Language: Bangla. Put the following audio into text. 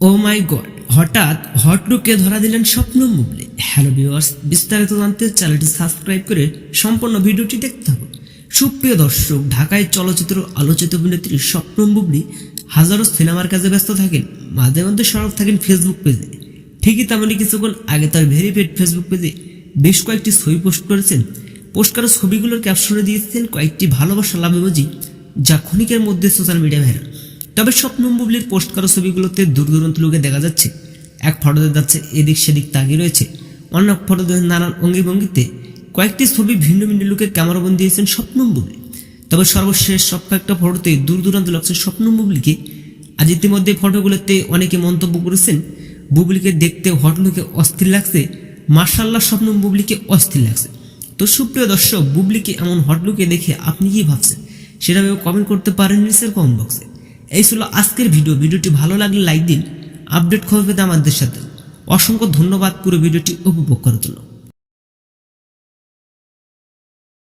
ও মাই গড হঠাৎ হট লুকে ধরা দিলেন স্বপ্ন মুবলি। হ্যালো ভিউয়ার্স বিস্তারিত জানতে চ্যানেলটি সাবস্ক্রাইব করে সম্পূর্ণ ভিডিওটি দেখতে হবে সুপ্রিয় দর্শক, ঢাকায় চলচ্চিত্র আলোচিত অভিনেত্রী স্বপ্ন বুবলি হাজারো সিনেমার কাজে ব্যস্ত থাকেন, মাঝে মধ্যে সরব থাকেন ফেসবুক পেজে ঠিকই তেমনই কিছুক্ষণ আগে তার ভেরিফাইড ফেসবুক পেজে বেশ কয়েকটি ছবি পোস্ট করেছেন। পোস্ট করা ছবিগুলোর ক্যাপশনে দিয়েছেন কয়েকটি ভালোবাসা লাভ ইমোজি যা ক্ষণিকের মধ্যে সোশ্যাল মিডিয়া ভাইরাল তবে স্বপ্ন বুবলির পোস্ট করা ছবিগুলোতে দূর দূরান্ত লোকে দেখা যাচ্ছে। এক ফটোতে যাচ্ছে এদিক সেদিক তাকিয়ে রয়েছে। অন্য এক ফটোতে নানান অঙ্গি ভঙ্গিতে কয়েকটি ছবি ভিন্ন ভিন্ন লোকের ক্যামেরাবন্দি দিয়েছেন স্বপ্ন বুবলি তবে সর্বশেষ সব কয়েকটা ফটোতে দূর দূরান্ত লাগছে স্বপ্ন বুবলিকে আজ ইতিমধ্যে ফটোগুলোতে অনেকে মন্তব্য করেছেন, বুবলিকে দেখতে হটলুকে অস্থির লাগছে মার্শাল্লাহ স্বপ্ন বুবলিকে অস্থির লাগছে। তো সুপ্রিয় দর্শক, বুবলিকে এমন হটলুকে দেখে আপনি কি ভাবছেন? সেটা কমেন্ট করতে পারেন নিচের কমেন্ট বক্সে এই ছিল আজকের ভিডিও। ভিডিওটি ভালো লাগলে লাইক দিন, আপডেট খবর পেতে আমাদের সাথে। অসংখ্য ধন্যবাদ পুরো ভিডিওটি উপভোগ করার জন্য।